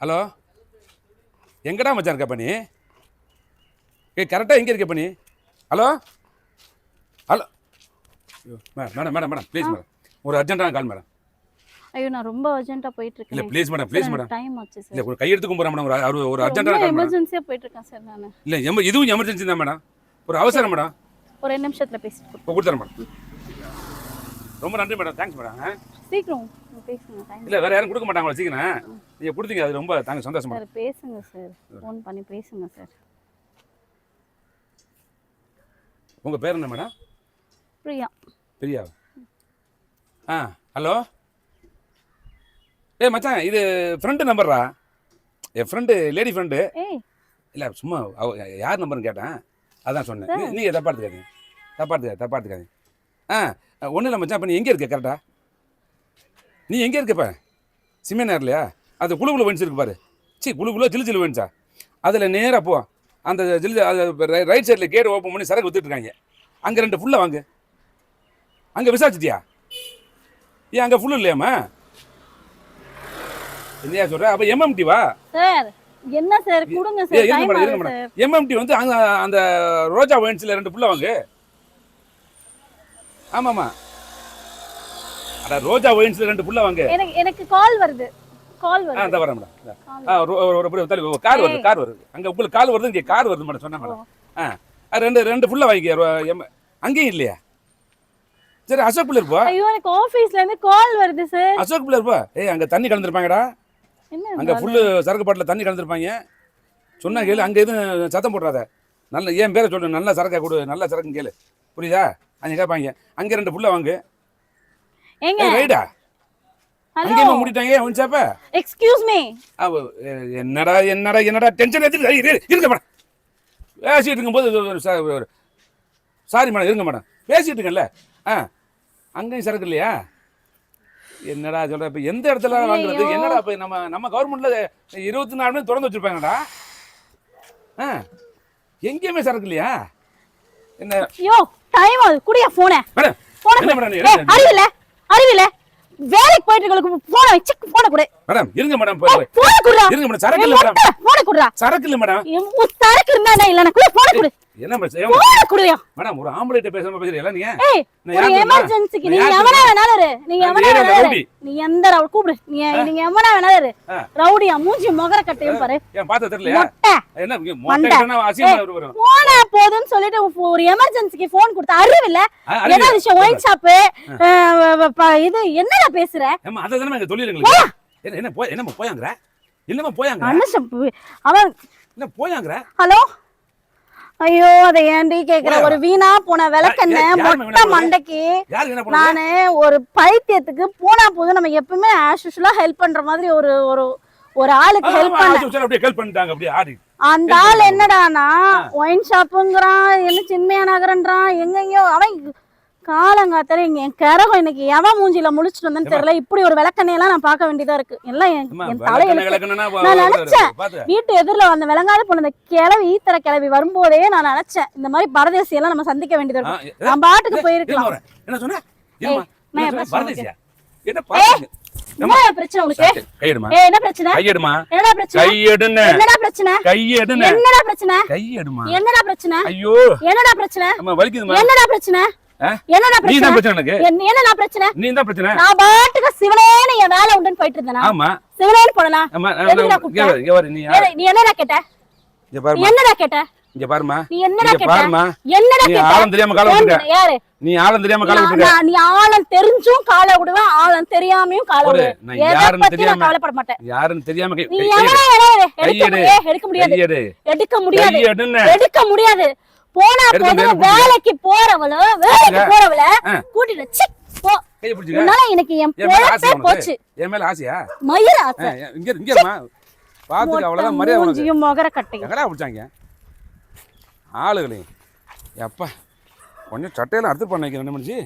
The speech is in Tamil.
ஹலோ? எங்கடா மச்சான் இருக்க பண்ணி ஏ கரெக்டாக எங்கே இருக்க பண்ணி ஹலோ? ஹலோ? ஐயோ, மே- madam madam madam please madam. ஒரு அர்ஜென்ட்டான கால் மேடம். ஐயோ நான் ரொம்ப அர்ஜென்ட்டா போயிட்டு இல்லை இருக்கேன் please madam please madam. Time ஆச்சு இல்லை சார் ஒரு கையெடுத்து கும்பிட்றேன் மேடம். ஒரு ஒரு- கால் மேடம். எமர்ஜென்சியா போயிட்டு இருக்கேன் சார் நான். இல்லை எம இதுவும் எமர்ஜென்சி தான் மேடம். ஒரு அவசரம் மேடம். ஒரு ரெண்டு நிமிஷத்துல பேசிட்டு கொடுத்துறேன் மேடம். ரொம்ப நன்றி மேடம் தேங்க்ஸ் மேடம் சீக்கிரம் பேசுங்க. இல்லை வேறு யாரும் கொடுக்க மாட்டாங்களா சீக்கிரம்? நீங்கள் கொடுத்தீங்க அது ரொம்ப தாங்க சந்தோஷம் சார் பேசுங்க சார். ஃபோன் பண்ணி பேசுங்க சார். உங்கள் பேர் என்ன மேடம் பிரியா. பிரியா. ஆ ஹலோ ஏய் மச்சான் இது ஃப்ரெண்டு நம்பர்ரா என் ஃப்ரெண்டு லேடி ஃப்ரெண்டு இல்லை சும்மா அவ யார் நம்பர்னு கேட்டேன். அதான் சொன்னேன். நீங்கள் தப்பா எடுத்துக்காதீங்க தப்பா எடுத்துக்காது தப்பா எடுத்துக்காதீங்க. ஆ ஒன்றும் இல்லை மச்சான் இப்போ நீ எங்கே இருக்க கரெக்டா நீ எங்கே இருக்க இப்போ? சிம்மேனார் இல்லையா அது குழு குழு வென்ஸ் இருக்கு பாரு. சி குழு குழு ஜிலு ஜிலு வென்ஸா? அதில் நேராக போ. அந்த ஜிலு அது ரைட் சைடில் கேட் ஓப்பன் பண்ணி சரக்கு வித்துட்டு இருக்காங்க. அங்கே ரெண்டு ஃபுல்லாக வாங்கு. அங்கே விசாரிச்சிட்டியா? ஏன் அங்கே ஃபுல்லு இல்லையாம்மா? என்னையா சொல்கிற அப்போ எம்எம்டி வா? சார் என்ன சார்? கொடுங்க சார். எம்எம்டி வந்து அங்க அந்த ரோஜா ஒயின்ஸ்ல ரெண்டு புள்ள வாங்கு. ஆமாமா. அட ரோஜா ஒயின்ஸ்ல ரெண்டு புள்ள வாங்கு. எனக்கு எனக்கு கால் வருது. கால் வருது. இந்த வரேன் மேடம். ஆ ஒரு தள்ளி கார் வருது கார் வருது. அங்க உங்களுக்கு கால் வருது இங்க கார் வருது மேடம் சொன்னா மேடம். ஆ ரெண்டு ரெண்டு புள்ள வாங்கிக்க அங்கேயும் இல்லையா? சரி அசோக் பிள்ளை போ ஐயோ எனக்கு ஆபீஸ்ல இருந்து கால் வருது சார் அசோக் பிள்ளை போ ஏய் அங்க தண்ணி கலந்துருப்பாங்கடா. என்ன அங்க ஃபுல்லு சரக்கு பாட்டில் தண்ணி கலந்துருப்பாங்க. சொன்னா கேளு அங்க எதுவும் சத்தம் போடுறாத. நல்ல என் பேரை சொல்லு நல்ல சரக்கா கொடு நல்ல சரக்கு கேளு. புரியுதா? அங்க கேட்பாங்க அங்க ரெண்டு புள்ள வாங்கு. ஏங்க? ரைடா. அங்கேயுமா மூடிட்டாங்க? ஒன்சாப்ப எக்ஸ்கியூஸ் மீ என்னடா என்னடா என்னடா டென்ஷன் எடுத்து இருங்க மேடம். பேசிட்டு இருக்கும்போது சாரி மேடம் இருங்க மேடம். பேசிட்டு இருக்கேன்ல. ஆ அங்கேயும் சரக்கு இல்லையா? என்னடா சொல்ற இப்போ எந்த இடத்துல வாங்குறது. என்னடா இப்போ நம்ம நம்ம கவர்மெண்ட்ல இருபத்தி நாலு மணி திறந்து வச்சிருப்பாங்கடா. ஆ எங்கேயுமே சரக்கு இல்லையா? என்ன? டைம் ஆகுது. குடியா போனே போன அறிவில்ல. அறிவில்ல. வேலைக்கு போயிட்டு இருக்கவங்களுக்கு போன வச்சு போன கொடு. மேடம் இருங்க மேடம் போன குடுறா. இருங்க மேடம் சரக்கு இல்லை மேடம். போன குடுறா. சரக்கு இல்லை மேடம். சரக்கு இருந்தா என்ன? இல்ல குடு போன குடு. என்ன மேடம் போன குடுயா மேடம் ஒரு பேசாம ஏய் நான்? எமர்ஜென்சிக்கு நான் நீ எவனா வேணாலும் இரு. நீ நான் எவனா வேணாலும். இரு. நீ எந்த ரவுடி கூப்பிடு. நீ நீங்க எவனா வேணாலும் இரு. ரவுடியா மூஞ்சி முகர கட்டையும் பாரு. ஏன் பார்த்த என்ன. மொட்டை அசிங்கமா வரும் போனா போதும்னு சொல்லிட்டு ஒரு எமர்ஜென்சிக்கு போன் கொடுத்த அறிவில்ல விஷயம் ஒயின் ஷாப்பு இது என்னடா பேசுற? ஏம்மா அதை தானே எங்க என்ன என்ன போய் என்னம்மா போயாங்கற? என்னம்மா போயாங்க அனுஷம் அவன் என்ன போயாங்கற? ஹலோ? ஐயோ அதை ஏன்டி கேக்குற? ஒரு வீணா போன விளக்கெண்ண மொட்டை போனது? மண்டைக்கு நானு ஒரு பைத்தியத்துக்கு போனா போதும். நம்ம எப்பவுமே ஆஸ் யூஷுவலா ஹெல்ப் பண்ற மாதிரி ஒரு ஒரு ஒரு ஆளுக்கு ஹெல்ப் பண்ண. அந்த ஆள் என்னடானா ஒயின் ஷாப்புங்கிறான் என்ன சின்மையா நகரன்றான் எங்கெங்கயோ அவன் காலங்காத்தால இங்க என் கரகம் இன்னைக்கு எவன் மூஞ்சில முழிச்சிட்டு வந்தேன்னு தெரியல. இப்படி ஒரு விளக்கண்ணையெல்லாம் நான் பார்க்க வேண்டியதா இருக்கு. எல்லாம் என் தலையில நான் நினைச்சேன். வீட்டு எதிரில வந்த விளங்காத பொண்ணு இந்த கிளவி ஈத்தர கிளவி வரும்போதே நான் நினைச்சேன் இந்த மாதிரி பரதேசி எல்லாம் நம்ம சந்திக்க வேண்டியதா இருக்கும் நான் பாட்டுக்கு போயிருக்கலாம். என்ன சொன்ன? பிரச்சனை ஏ என்ன பிரச்சனை? கையெடுமா. என்னடா பிரச்சனை? கையெடுன்னு. என்னடா பிரச்சனை? கையெடுன்னு. என்னடா பிரச்சனை? கையெடுமா. என்னடா பிரச்சனை? ஐயோ. என்னடா பிரச்சனை? என்னடா பிரச்சனை? என்னடா நீ தான் பிரச்சனை? பிரச்சனை எனக்கு என்ன- என்னடா பிரச்சனை? நீ தான் பிரச்சனை? நான் பாட்டுக்கு சிவனேன்னு என் வேலை உண்டுன்னு போயிட்டு இருந்தேனா? ஆமா. சிவனேன்னு ஆமா நீ? நீ என்னடா கேட்ட? இங்க நீ பாருமா என்னடா கேட்ட? இங்க பாருமா நீ என்னடா இங்க கேட்ட? பாருமா என்னடா நீ கேட்ட? ஆழம் தெரியாம காலை phone விட்டுருக்க பண்ணு. யாரு? நீ ஆழம் தெரியாம காலை நான் விட்டுருக்க நான் நீ ஆழம் தெரிஞ்சும் காலை விடுவேன் ஆழம் தெரியாமையும் காலை நான் யாருன்னு தெரியாம- கவலைப்பட மாட்டேன். யாருன்னு தெரியாம நீ. எடுக்க. முடியாது. எடுக்க முடியாது. எடுக்க முடியாது. போனா போதும் வேலைக்கு போறவள வேலைக்கு? போறவள. கூட்டிட்டு சி, போ. உன்னால எனக்கு என் பொழப்பே போச்சு? என் மேல ஆசையா? மயிர ஆசை. இங்க இங்க பாத்துக்க அவ்வளவுதான் மரியாதை உனக்கு. முகர கட்டையும். எங்கடா பிடிச்சாங்க? ஆளுகளையும் எப்பா. கொஞ்சம் சட்டையெல்லாம் அறுத்து பண்ண வைக்கிறேன் என்ன மனுச்சு